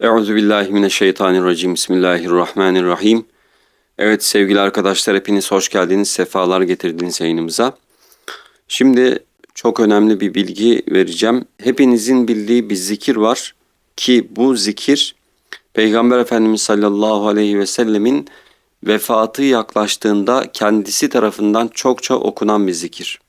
Euzu billahi mineşşeytanirracim. Bismillahirrahmanirrahim. Evet sevgili arkadaşlar hepiniz hoş geldiniz. Sefalar getirdiniz yayınımıza. Şimdi çok önemli bir bilgi vereceğim. Hepinizin bildiği bir zikir var ki bu zikir Peygamber Efendimiz sallallahu aleyhi ve sellemin vefatı yaklaştığında kendisi tarafından çokça okunan bir zikir.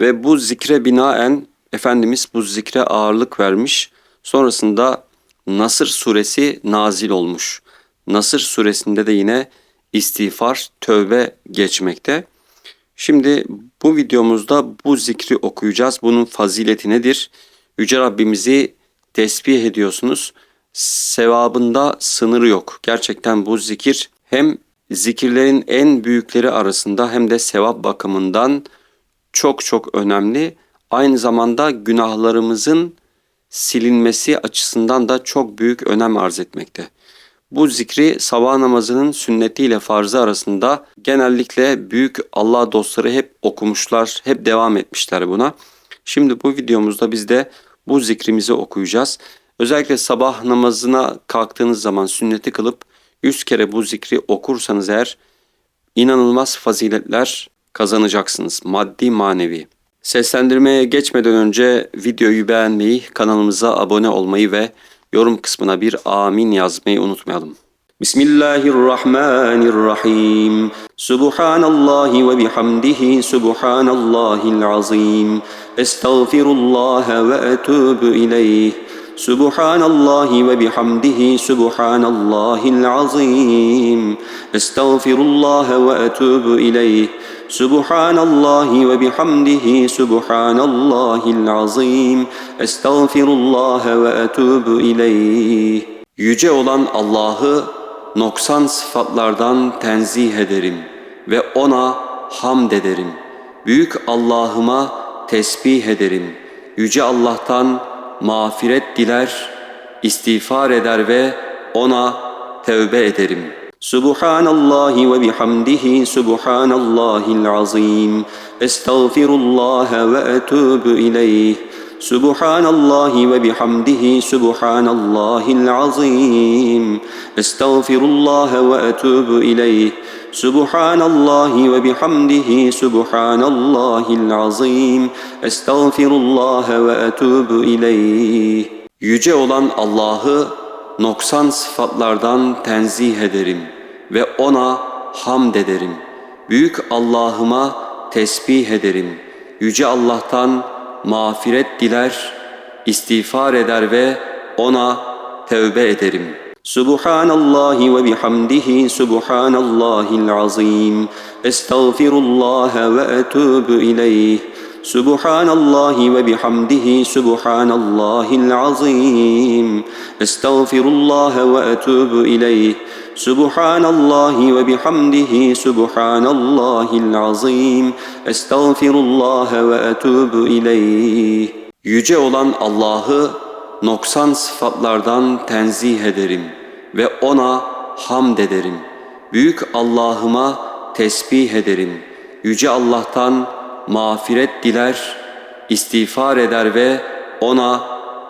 Ve bu zikre binaen Efendimiz bu zikre ağırlık vermiş. Sonrasında Nasır suresi nazil olmuş. Nasır suresinde de yine istiğfar, tövbe geçmekte. Şimdi bu videomuzda bu zikri okuyacağız. Bunun fazileti nedir? Yüce Rabbimizi tesbih ediyorsunuz. Sevabında sınırı yok. Gerçekten bu zikir hem zikirlerin en büyükleri arasında hem de sevap bakımından çok çok önemli. Aynı zamanda günahlarımızın silinmesi açısından da çok büyük önem arz etmekte. Bu zikri sabah namazının sünneti ile farzı arasında genellikle büyük Allah dostları hep okumuşlar, hep devam etmişler buna. Şimdi bu videomuzda biz de bu zikrimizi okuyacağız. Özellikle sabah namazına kalktığınız zaman sünneti kılıp 100 kere bu zikri okursanız eğer inanılmaz faziletler kazanacaksınız maddi manevi. Seslendirmeye geçmeden önce videoyu beğenmeyi, kanalımıza abone olmayı ve yorum kısmına bir amin yazmayı unutmayalım. Bismillahirrahmanirrahim. Subhanallahi ve bihamdihi subhanallahil azim. Estağfirullah ve etûbü ileyh. Subhanallahi ve bihamdihi subhanallahil azim. Estağfirullah ve etûbü ileyh. Subhanallahi ve bihamdihi subhanallahil azim. Estağfirullah ve etûbü ileyh. Yüce olan Allah'ı noksan sıfatlardan tenzih ederim ve ona hamd ederim. Büyük Allah'ıma tesbih ederim. Yüce Allah'tan mağfiret diler, istiğfar eder ve ona tevbe ederim. Subhanallahi ve bihamdihi subhanallahil azim. Estağfirullah ve etûbü ileyh. Subhanallahi ve bihamdihi subhanallahil azim. Estağfirullah ve etûbü ileyh. Subhanallahi ve bihamdihi subhanallahil azim. Estağfirullah ve etûbü ileyh. Yüce olan Allah'ı noksan sıfatlardan tenzih ederim ve ona hamd ederim. Büyük Allah'ıma tesbih ederim. Yüce Allah'tan mağfiret diler, istiğfar eder ve ona tevbe ederim. Subhanallahi ve bihamdihi subhanallahil azim. Estağfirullah ve etûbü ileyh. Subhanallahi ve bihamdihi subhanallahil azim. Estağfirullah ve etûbü ileyh. Subhanallahi ve bihamdihi subhanallahil azim. Estağfirullah ve etûbü ileyh. Yüce olan Allah'ı noksan sıfatlardan tenzih ederim ve ona hamd ederim. Büyük Allah'ıma tesbih ederim. Yüce Allah'tan mağfiret diler, istiğfar eder ve ona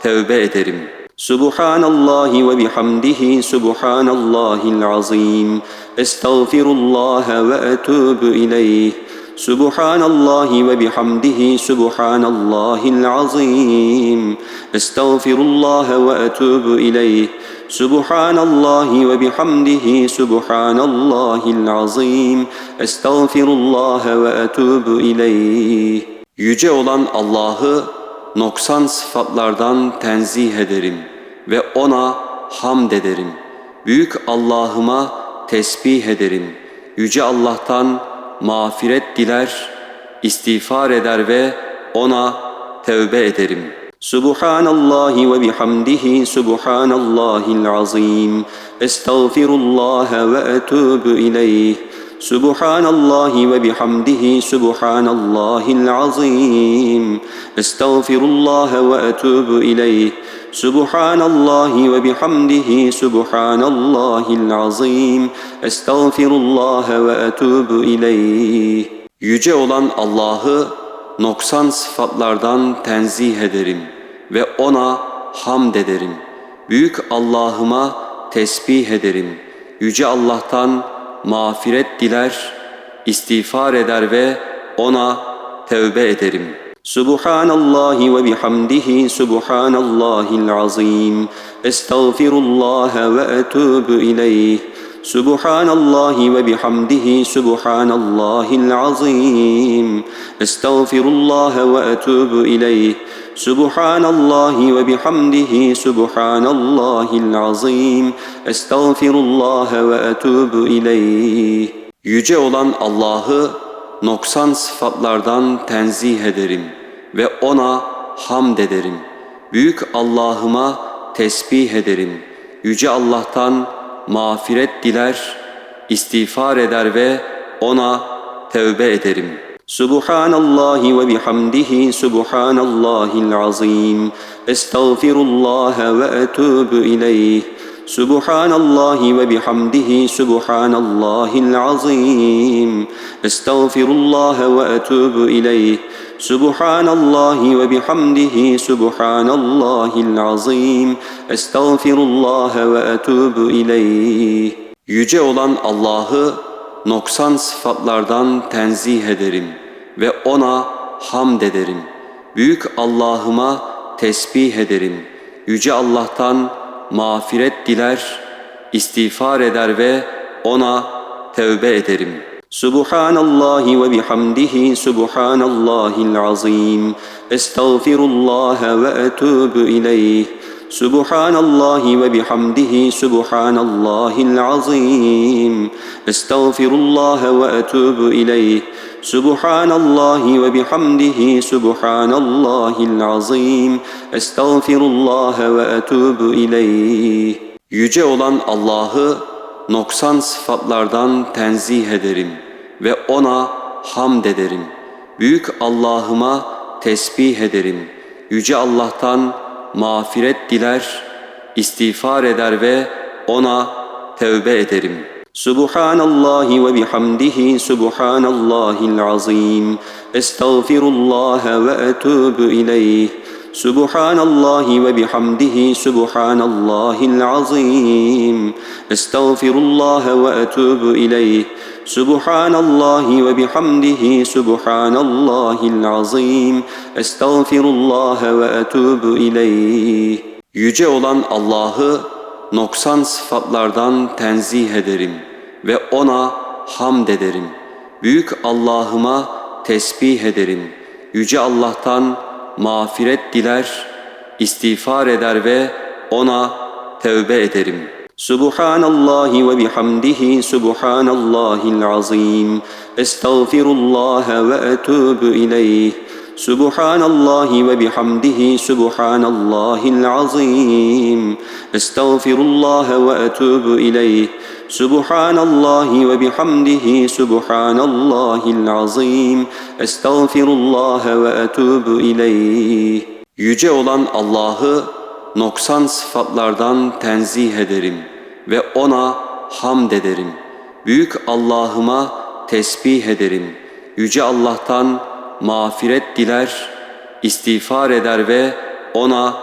tevbe ederim. Subhanallahi ve bihamdihi subhanallahil azim. Estağfirullah ve etûbü ileyh. Subhanallahi ve bihamdihi subhanallahil azim. Estağfirullah ve etûbü ileyh. Subhanallahi ve bihamdihi subhanallahil azim. Estağfirullah ve etûbü ileyh. Yüce olan Allah'ı noksan sıfatlardan tenzih ederim ve ona hamd ederim. Büyük Allah'ıma tesbih ederim. Yüce Allah'tan mağfiret diler, istiğfar eder ve ona tevbe ederim. Subhanallahi ve bihamdihi subhanallahil azim. Estağfirullah ve etûbü ileyh. Subhanallahi ve bihamdihi subhanallahil azim. Estağfirullah ve etûbü ileyh. Subhanallahi ve bihamdihi subhanallahil azim. Estağfirullah ve etûbü ileyh. Yüce olan Allah'ı noksan sıfatlardan tenzih ederim ve ona hamd ederim. Büyük Allah'ıma tesbih ederim. Yüce Allah'tan mağfiret diler, istiğfar eder ve ona tevbe ederim. Subhanallahi ve bihamdihi subhanallahil azim. Estağfirullah ve etûbü ileyh. Subhanallahi ve bihamdihi subhanallahil azim. Estağfirullah ve etûbü ileyh. Subhanallahi ve bihamdihi subhanallahil azim. Estağfirullah ve etûbü ileyh. Yüce olan Allah'ı noksan sıfatlardan tenzih ederim ve ona hamd ederim. Büyük Allah'ıma tesbih ederim. Yüce Allah'tan mağfiret diler, istiğfar eder ve ona tevbe ederim. Subhanallahi ve bihamdihi subhanallahil azim. Estağfirullah ve etûbü ileyh. Subhanallahi ve bihamdihi subhanallahil azim. Estağfirullah ve etûbü ileyh. Subhanallahi ve bihamdihi subhanallahil azim. Estağfirullah ve etûbü ileyh. Yüce olan Allah'ı noksan sıfatlardan tenzih ederim ve ona hamd ederim. Büyük Allah'ıma tesbih ederim. Yüce Allah'tan mağfiret diler, istiğfar eder ve ona tevbe ederim. Subhanallahi ve bihamdihi subhanallahil azim. Estağfirullah ve etûbü ileyh. Subhanallahi ve bihamdihi subhanallahil azim. Estağfirullah ve etûbü ileyh. Subhanallahi ve bihamdihi subhanallahil azim. Estağfirullah ve etûbü ileyh. Yüce olan Allah'ı noksan sıfatlardan tenzih ederim ve ona hamd ederim. Büyük Allah'ıma tesbih ederim. Yüce Allah'tan mağfiret diler, istiğfar eder ve ona tevbe ederim. Subhanallahi ve bihamdihi subhanallahil azim. Estağfirullah ve etûbü ileyh. Subhanallahi ve bihamdihi subhanallahil azim. Estağfirullah ve etûbü ileyh. Subhanallahi ve bihamdihi subhanallahil azim. Estağfirullah ve etûbü ileyh. Yüce olan Allah'ı noksan sıfatlardan tenzih ederim ve ona hamd ederim. Büyük Allah'ıma tesbih ederim. Yüce Allah'tan mağfiret diler, istiğfar eder ve ona tevbe ederim. Subhanallahi ve bihamdihi subhanallahil azim. Estağfirullah ve etûbü ileyh. Subhanallahi ve bihamdihi subhanallahil azim. Estağfirullah ve etûbü ileyh. Subhanallahi ve bihamdihi subhanallahil azim. Estağfirullah ve etûbü ileyh. Yüce olan Allah'ı noksan sıfatlardan tenzih ederim ve ona hamd ederim. Büyük Allah'ıma tesbih ederim. Yüce Allah'tan mağfiret diler, istiğfar eder ve ona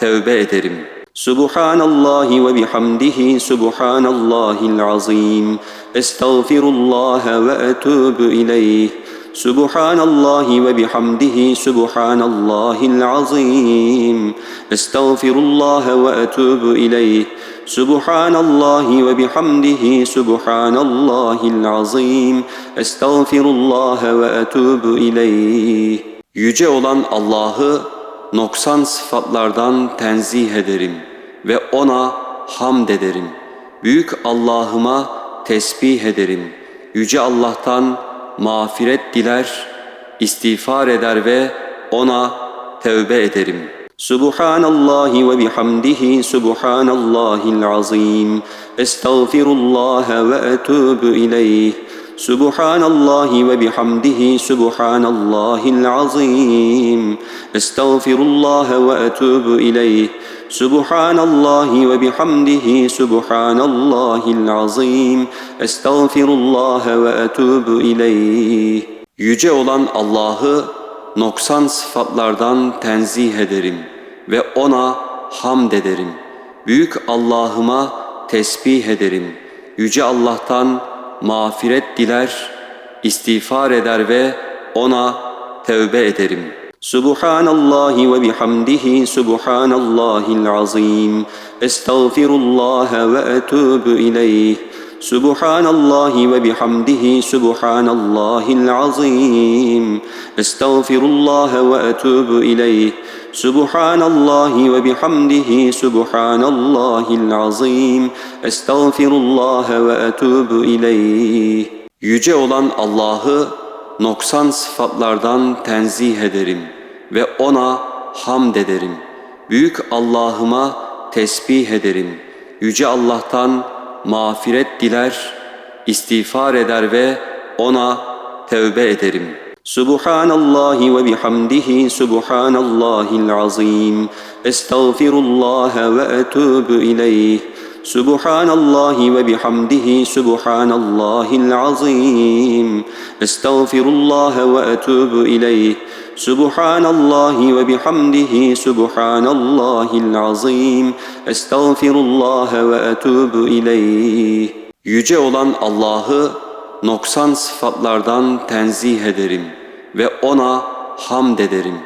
tevbe ederim. Subhanallahi ve bihamdihi subhanallahil azim. Estağfirullah ve etûbü ileyh. Subhanallahi ve bihamdihi subhanallahil azim. Estağfirullah ve etûbü Subhanallahi ve bihamdihi subhanallahil azim. Estağfirullah ve etûbü ileyh. Yüce olan Allah'ı noksan sıfatlardan tenzih ederim ve ona hamd ederim. Büyük Allah'ıma tesbih ederim. Yüce Allah'tan mağfiret diler, istiğfar eder ve ona tevbe ederim. Subhanallahi ve bihamdihi subhanallahil azim. Estağfirullah ve etûbü ileyh. Subhanallahi ve bihamdihi subhanallahil azim. Estağfirullah ve etûbü ileyh. Subhanallahi ve bihamdihi subhanallahil azim. Estağfirullah ve etûbü ileyh. Yüce olan Allah'ı noksan sıfatlardan tenzih ederim ve ona hamd ederim. Büyük Allah'ıma tesbih ederim. Yüce Allah'tan mağfiret diler, istiğfar eder ve ona tevbe ederim. Subhanallahi ve bihamdihi subhanallahil azim. Estağfirullah ve etûbü ileyh. Subhanallahi ve bihamdihi subhanallahil azim. Estağfirullah ve etûbü Subhanallahi ve bihamdihi subhanallahil azim. Estağfirullah ve etûbü ileyh. Yüce olan Allah'ı noksan sıfatlardan tenzih ederim ve ona hamd ederim. Büyük Allah'ıma tesbih ederim. Yüce Allah'tan mağfiret diler, istiğfar eder ve ona tevbe ederim. Subhanallahi ve bihamdihi subhanallahil azim. Estağfirullah ve etûbü ileyh. Subhanallahi ve bihamdihi subhanallahil azim. Estağfirullah ve etûbü ileyh. Subhanallahi ve bihamdihi subhanallahil azim. Estağfirullah ve etûbü ileyh. Yüce olan Allah'ı noksan sıfatlardan tenzih ederim ve ona hamd ederim.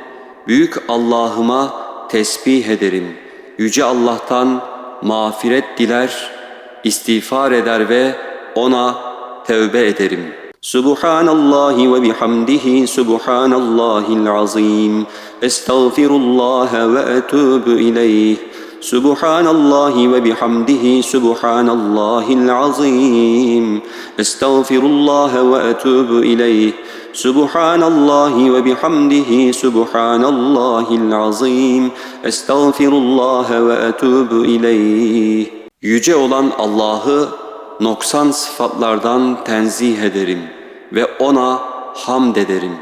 Büyük Allah'ıma tesbih ederim. Yüce Allah'tan mağfiret diler, istiğfar eder ve ona tevbe ederim. Subhanallahi ve bihamdihi subhanallahil azim. Estağfirullah ve etûbü ileyh. Subhanallahi ve bihamdihi subhanallahil azim. Estağfirullah ve etûbü ileyh. Subhanallahi ve bihamdihi subhanallahil azim. Estağfirullah ve etûbü ileyh. Yüce olan Allah'ı noksan sıfatlardan tenzih ederim ve ona hamd ederim.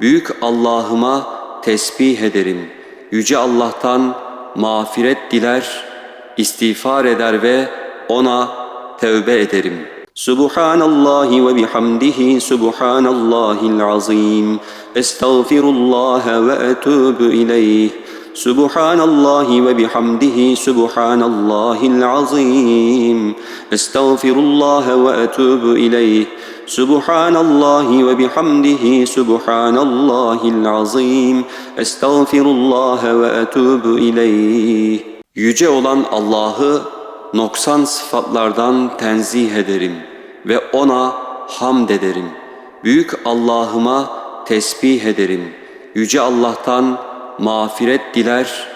Büyük Allah'ıma tesbih ederim. Yüce Allah'tan mağfiret diler, istiğfar eder ve ona tevbe ederim. Subhanallahi ve bihamdihi subhanallahil azim. Estağfirullah ve etûbü ileyh. Subhanallahi ve bihamdihi subhanallahil azim. Estağfirullah ve etûbü ileyh. Subhanallahi ve bihamdihi subhanallahil azim. Estağfirullah ve etûbü ileyh. Yüce olan Allah'ı noksan sıfatlardan tenzih ederim ve ona hamd ederim. Büyük Allah'ıma tesbih ederim. Yüce Allah'tan mağfiret diler,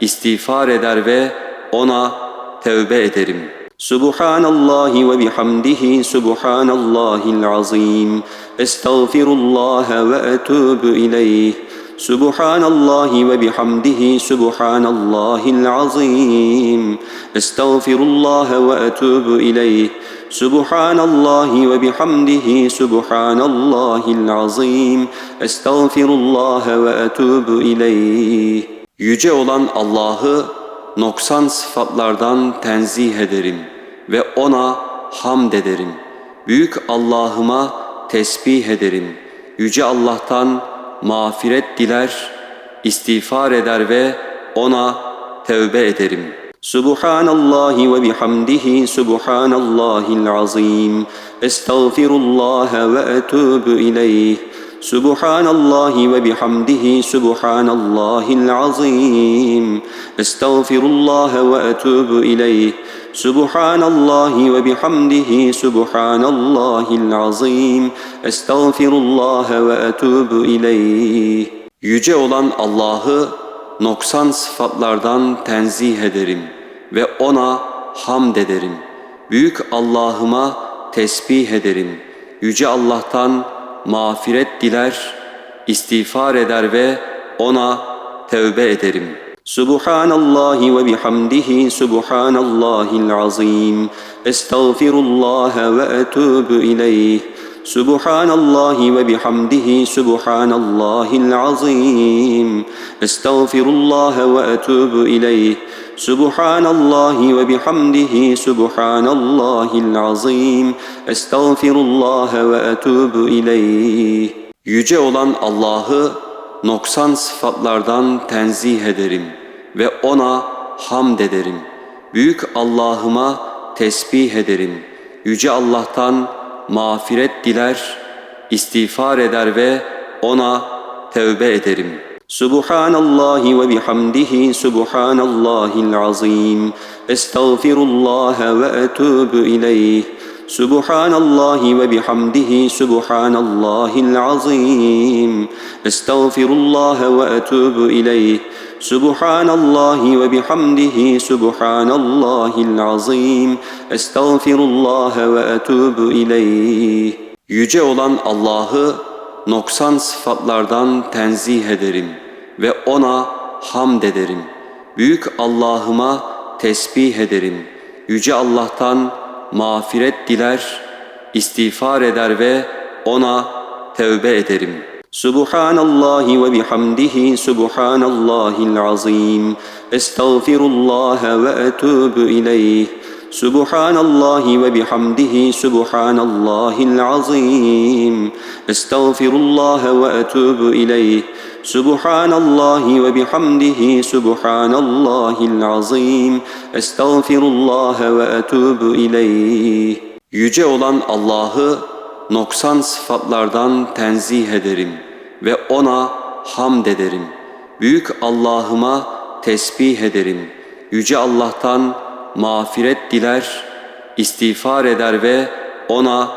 istiğfar eder ve ona tevbe ederim. Subhanallahi ve bihamdihi subhanallahil azim. Estağfirullah ve etûbü ileyh. Subhanallahi ve bihamdihi subhanallahil azim. Estağfirullah ve etûbü ileyh. Subhanallahi ve bihamdihi subhanallahil azim. Estağfirullah ve etûbü ileyh. Yüce olan Allah'ı noksan sıfatlardan tenzih ederim ve ona hamd ederim. Büyük Allah'ıma tesbih ederim. Yüce Allah'tan mağfiret diler, istiğfar eder ve ona tevbe ederim. Subhanallahi ve bihamdihi subhanallahil azim. Estağfirullah ve etûbü ileyh. Subhanallahi ve bihamdihi subhanallahil azim. Estağfirullah ve etûbü ileyh. Subhanallahi ve bihamdihi subhanallahil azim. Estağfirullah ve etûbü ileyh. Yüce olan Allah'ı noksan sıfatlardan tenzih ederim ve ona hamd ederim. Büyük Allah'ıma tesbih ederim. Yüce Allah'tan mağfiret diler, istiğfar eder ve ona tevbe ederim. Subhanallahi ve bihamdihi subhanallahil azim. Estağfirullah ve etûbü ileyh. Subhanallahi ve bihamdihi subhanallahil azim. Estağfirullah ve etûbü ileyh. Subhanallahi ve bihamdihi subhanallahil azim. Estağfirullah ve etûbü ileyh. Yüce olan Allah'ı noksan sıfatlardan tenzih ederim ve ona hamd ederim. Büyük Allah'ıma tesbih ederim. Yüce Allah'tan mağfiret diler, istiğfar eder ve ona tevbe ederim. Subhanallahi ve bihamdihi subhanallahil azim. Estağfirullah ve etûbü ileyh. Subhanallahi ve bihamdihi subhanallahil azim. Estağfirullah ve etûbü ileyh. Subhanallahi ve bihamdihi subhanallahil azim. Estağfirullah ve etûbü ileyh. Yüce olan Allah'ı noksan sıfatlardan tenzih ederim ve ona hamd ederim. Büyük Allah'ıma tesbih ederim. Yüce Allah'tan mağfiret diler, istiğfar eder ve ona tevbe ederim. Subhanallahi ve bihamdihi subhanallahil azim. Estağfirullah ve etûbü ileyh. Subhanallahi ve bihamdihi subhanallahil azim. Estağfirullah ve etûbü ileyh. Subhanallahi ve bihamdihi subhanallahil azim. Estağfirullah ve etûbü ileyh. Yüce olan Allah'ı noksan sıfatlardan tenzih ederim ve ona hamd ederim. Büyük Allah'ıma tesbih ederim. Yüce Allah'tan mağfiret diler, istiğfar eder ve ona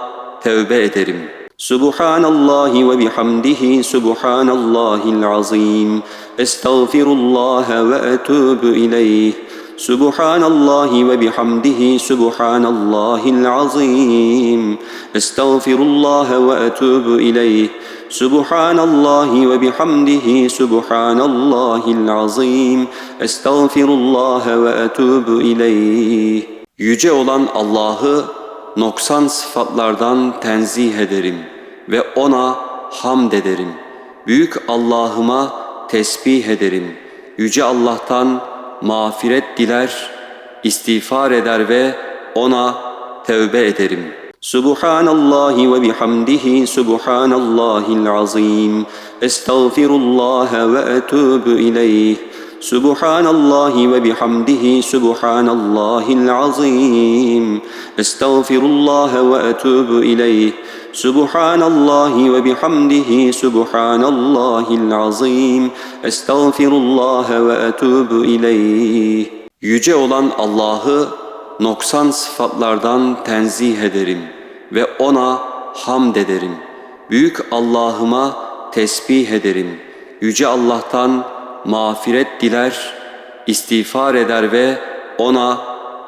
tevbe ederim. Subhanallahi ve bihamdihi subhanallahil azim. Estağfirullah ve etûbü ileyh. Subhanallahi ve bihamdihi subhanallahil azim. Estağfirullah ve etûbü ileyh. Subhanallahi ve bihamdihi subhanallahil azim. Estağfirullah ve etûbü ileyh. Yüce olan Allah'ı noksan sıfatlardan tenzih ederim ve ona hamd ederim. Büyük Allah'ıma tesbih ederim. Yüce Allah'tan mağfiret diler, istiğfar eder ve ona tevbe ederim. Subhanallahi ve bihamdihi subhanallahil azim. Estağfirullah ve etûbü ileyh. Subhanallahi ve bihamdihi subhanallahil azim. Estağfirullah ve etûbü ileyh. Subhanallahi ve bihamdihi subhanallahil azim. Estağfirullah ve etûbü ileyh. Yüce olan Allah'ı noksan sıfatlardan tenzih ederim ve ona hamd ederim. Büyük Allah'ıma tesbih ederim. Yüce Allah'tan mağfiret diler, istiğfar eder ve ona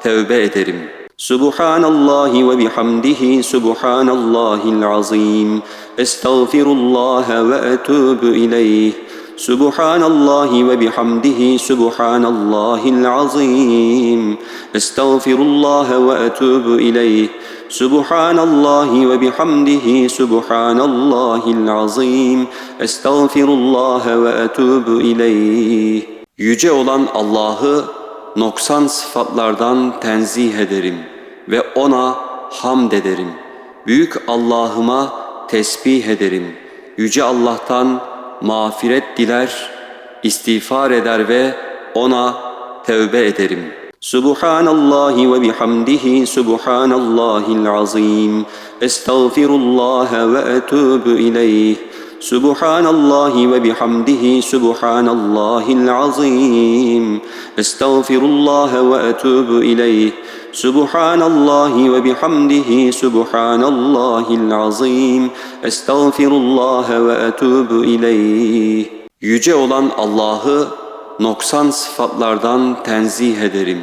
tevbe ederim. Subhanallahi ve bihamdihi subhanallahil azim. Estağfirullah ve etûbü ileyh. Subhanallahi ve bihamdihi subhanallahil azim. Estağfirullah ve etûbü ileyh. Subhanallahi ve bihamdihi subhanallahil azim. Estağfirullah ve etûbü ileyh. Yüce olan Allah'ı noksan sıfatlardan tenzih ederim ve ona hamd ederim. Büyük Allah'ıma tesbih ederim. Yüce Allah'tan mağfiret diler, istiğfar eder ve ona tevbe ederim. Subhanallahi ve bihamdihi subhanallahil azim. Estağfirullah ve etûbü ileyh. Subhanallahi ve bihamdihi subhanallahil azim. Estağfirullah ve etûbü ileyh. Subhanallahi ve bihamdihi subhanallahil azim. Estağfirullah ve etûbü ileyh. Yüce olan Allah'ı noksan sıfatlardan tenzih ederim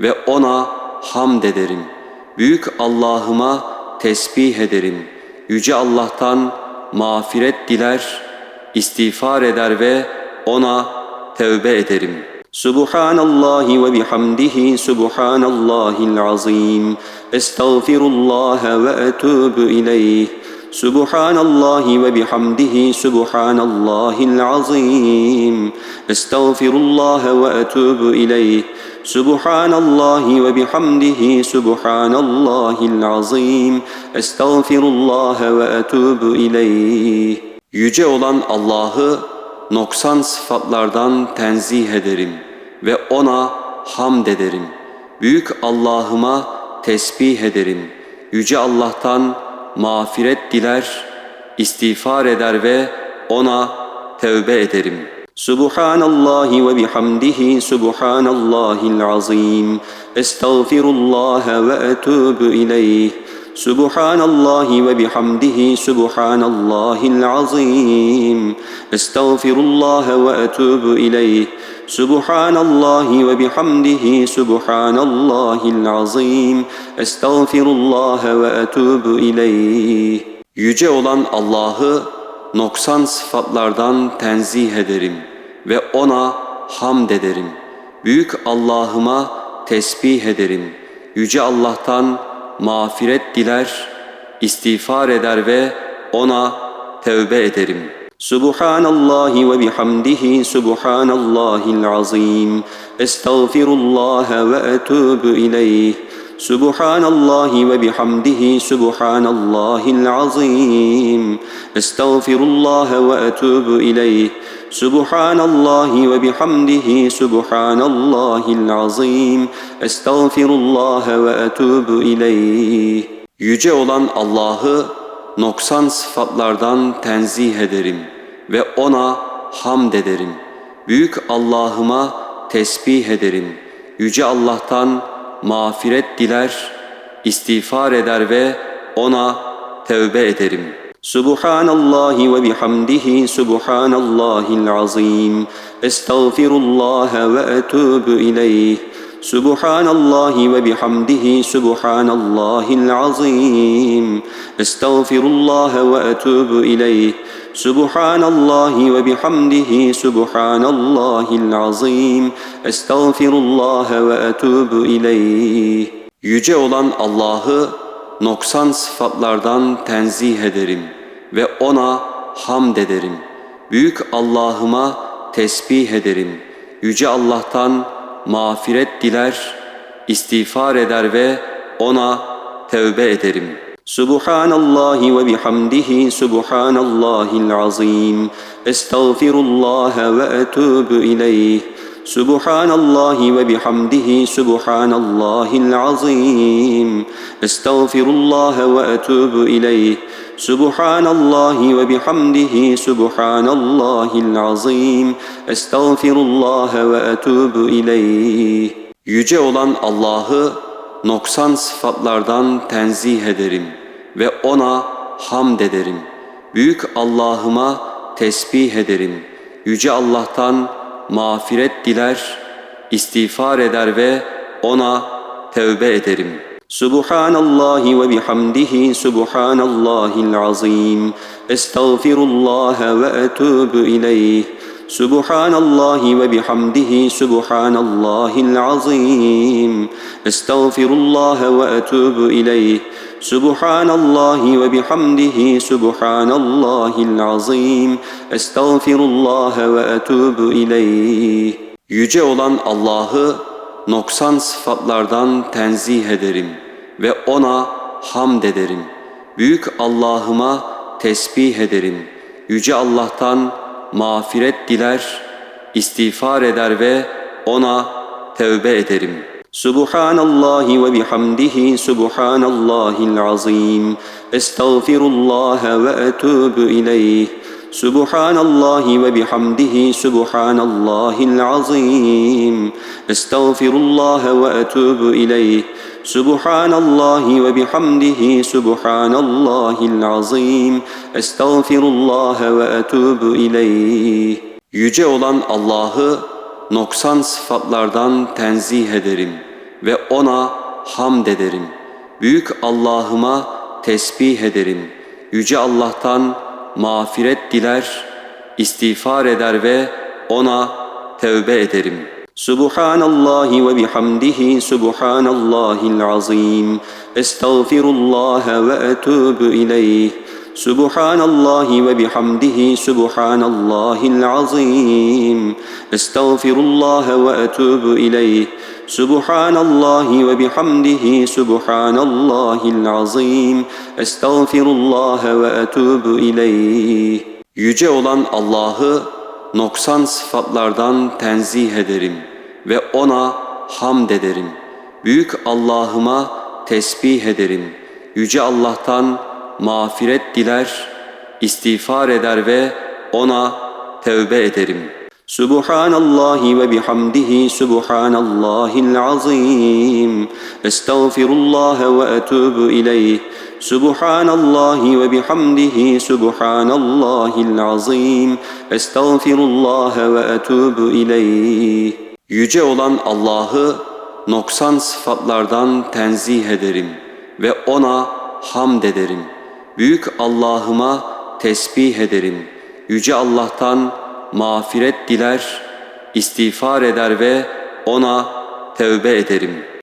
ve ona hamd ederim. Büyük Allah'ıma tesbih ederim. Yüce Allah'tan mağfiret diler, istiğfar eder ve ona tevbe ederim. Subhanallahi ve bihamdihi subhanallahil azim. Estağfirullah ve etûbü ileyh. Subhanallahi ve bihamdihi subhanallahil azim. Estağfirullah ve etûbü ileyh. Subhanallahi ve bihamdihi subhanallahil azim. Estağfirullah ve etûbü ileyh. Yüce olan Allah'ı noksan sıfatlardan tenzih ederim ve ona hamd ederim. Büyük Allah'ıma tesbih ederim. Yüce Allah'tan mağfiret diler, istiğfar eder ve ona tevbe ederim. Subhanallahi ve bihamdihi subhanallahil azim. Estağfirullah ve etûbü ileyh. Subhanallahi ve bihamdihi subhanallahil azim. Estağfirullah ve etûbü ileyh. Subhanallahi ve bihamdihi subhanallahil azim. Estağfirullah ve etûbü ileyh. Yüce olan Allah'ı noksan sıfatlardan tenzih ederim ve ona hamd ederim. Büyük Allah'ıma tesbih ederim. Yüce Allah'tan mağfiret diler, istiğfar eder ve ona tevbe ederim. Subhanallahi ve bihamdihi subhanallahil azim. Estağfirullah ve etûbü ileyh. Subhanallahi ve bihamdihi subhanallahil azim. Estağfirullah ve etûbü ileyh. Subhanallahi ve bihamdihi subhanallahil azim. Estağfirullah ve etûbü ileyh. Yüce olan Allah'ı noksan sıfatlardan tenzih ederim ve ona hamd ederim. Büyük Allah'ıma tesbih ederim. Yüce Allah'tan mağfiret diler, istiğfar eder ve ona tevbe ederim. Subhanallahi ve bihamdihi subhanallahil azim. Estağfirullah ve etûbü ileyh. Subhanallahi ve bihamdihi subhanallahil azim. Estağfirullah ve etûbü ileyh. Subhanallahi ve bihamdihi subhanallahil azim. Estağfirullah ve etûbü ileyh. Yüce olan Allah'ı noksan sıfatlardan tenzih ederim ve ona hamd ederim. Büyük Allah'ıma tesbih ederim. Yüce Allah'tan mağfiret diler, istiğfar eder ve ona tevbe ederim. Subhanallahi ve bihamdihi subhanallahil azim. Estağfirullah ve etûbü ileyh. Subhanallahi ve bihamdihi subhanallahil azim. Estağfirullah ve etûbü ileyh. Subhanallahi ve bihamdihi subhanallahil azim. Estağfirullah ve etûbü ileyh. Yüce olan Allah'ı noksan sıfatlardan tenzih ederim ve ona hamd ederim. Büyük Allah'ıma tesbih ederim. Yüce Allah'tan mağfiret diler, istiğfar eder ve ona tevbe ederim. Subhanallahi ve bihamdihi subhanallahil azim. Estağfirullah ve etûbü ileyh. Subhanallahi ve bihamdihi subhanallahil azim. Estağfirullah ve etûbü ileyh. Subhanallahi ve bihamdihi subhanallahil azim. Estağfirullah ve etûbü ileyh. Yüce olan Allah'ı noksan sıfatlardan tenzih ederim ve ona hamd ederim. Büyük Allah'ıma tesbih ederim. Yüce Allah'tan mağfiret diler, istiğfar eder ve ona tevbe ederim. Subhanallahi ve bihamdihi subhanallahil azim. Estağfirullah ve etûbü ileyh. Subhanallahi ve bihamdihi subhanallahil azim. Estağfirullah ve etûbü ileyh. Subhanallahi ve bihamdihi subhanallahil azim. Estağfirullah ve etûbü ileyh. Yüce olan Allah'ı noksan sıfatlardan tenzih ederim ve ona hamd ederim. Büyük Allah'ıma tesbih ederim. Yüce Allah'tan mağfiret diler, istiğfar eder ve ona tevbe ederim. Subhanallahi ve bihamdihi subhanallahil azim. Estağfirullah ve etûbü ileyh. Subhanallahi ve bihamdihi subhanallahil azim. Estağfirullah ve etûbü ileyh. Subhanallahi ve bihamdihi subhanallahil azim. Estağfirullah ve etûbü ileyh. Yüce olan Allah'ı noksan sıfatlardan tenzih ederim ve ona hamd ederim. Büyük Allah'ıma tesbih ederim. Yüce Allah'tan mağfiret diler, istiğfar eder ve ona tevbe ederim. Subhanallahi ve bihamdihi subhanallahil azim. Estağfirullah ve etubu ileyh. Subhanallahi ve bihamdihi subhanallahil azim. Estağfirullah ve etubu ileyh. Yüce olan Allah'ı noksan sıfatlardan tenzih ederim ve ona hamd ederim. Büyük Allah'ıma tesbih ederim. Yüce Allah'tan mağfiret diler, istiğfar eder ve ona tevbe ederim.